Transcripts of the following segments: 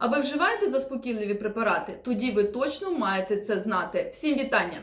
А ви вживаєте заспокійливі препарати? Тоді ви точно маєте це знати. Всім вітання!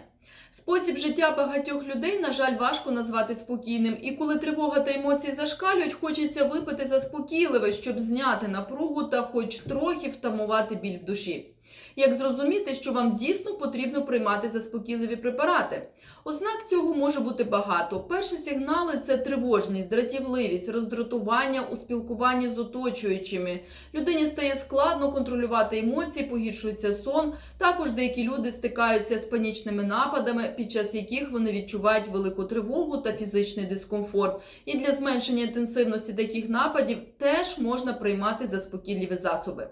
Спосіб життя багатьох людей, на жаль, важко назвати спокійним. І коли тривога та емоції зашкалюють, хочеться випити заспокійливе, щоб зняти напругу та хоч трохи втамувати біль в душі. Як зрозуміти, що вам дійсно потрібно приймати заспокійливі препарати? Ознак цього може бути багато. Перші сигнали це тривожність, дратівливість, роздратування у спілкуванні з оточуючими. Людині стає складно контролювати емоції, погіршується сон. Також деякі люди стикаються з панічними нападами, під час яких вони відчувають велику тривогу та фізичний дискомфорт. І для зменшення інтенсивності таких нападів теж можна приймати заспокійливі засоби.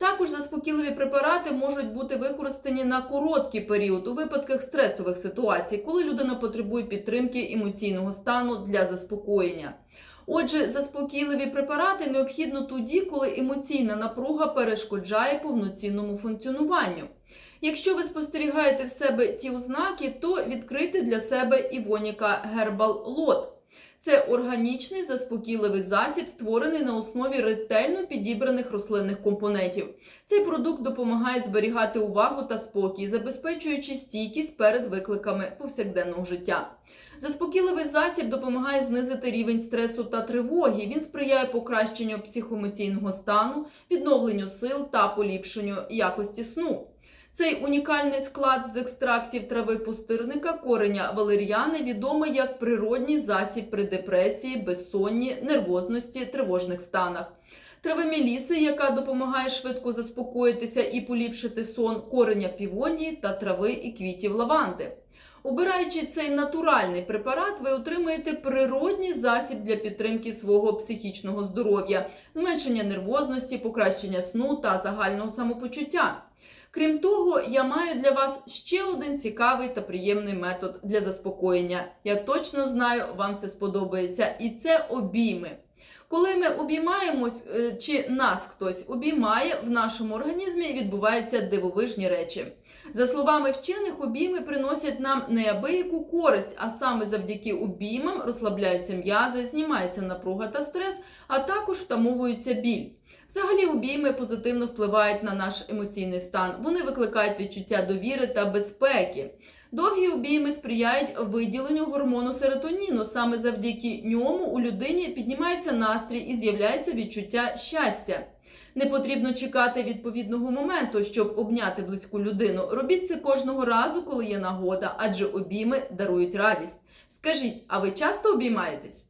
Також заспокійливі препарати можуть бути використані на короткий період у випадках стресових ситуацій, коли людина потребує підтримки емоційного стану для заспокоєння. Отже, заспокійливі препарати необхідно тоді, коли емоційна напруга перешкоджає повноцінному функціонуванню. Якщо ви спостерігаєте в себе ті ознаки, то відкрийте для себе Івоніка Гербал Лот. Це органічний заспокійливий засіб, створений на основі ретельно підібраних рослинних компонентів. Цей продукт допомагає зберігати увагу та спокій, забезпечуючи стійкість перед викликами повсякденного життя. Заспокійливий засіб допомагає знизити рівень стресу та тривоги. Він сприяє покращенню психоемоційного стану, відновленню сил та поліпшенню якості сну. Цей унікальний склад з екстрактів трави пустирника кореня валеріани відомий як природній засіб при депресії, безсонні, нервозності, тривожних станах. Трави міліси, яка допомагає швидко заспокоїтися і поліпшити сон кореня півонії та трави і квітів лаванди. Обираючи цей натуральний препарат, ви отримаєте природній засіб для підтримки свого психічного здоров'я, зменшення нервозності, покращення сну та загального самопочуття. Крім того, я маю для вас ще один цікавий та приємний метод для заспокоєння. Я точно знаю, вам це сподобається, і це обійми. Коли ми обіймаємось, е, чи нас хтось обіймає, в нашому організмі відбуваються дивовижні речі. За словами вчених, обійми приносять нам неабияку користь, а саме завдяки обіймам розслабляються м'язи, знімається напруга та стрес, а також втамовується біль. Взагалі, обійми позитивно впливають на наш емоційний стан. Вони викликають відчуття довіри та безпеки. Довгі обійми сприяють виділенню гормону серотоніну. Саме завдяки ньому у людині піднімається настрій і з'являється відчуття щастя. Не потрібно чекати відповідного моменту, щоб обняти близьку людину. Робіть це кожного разу, коли є нагода, адже обійми дарують радість. Скажіть, а ви часто обіймаєтесь?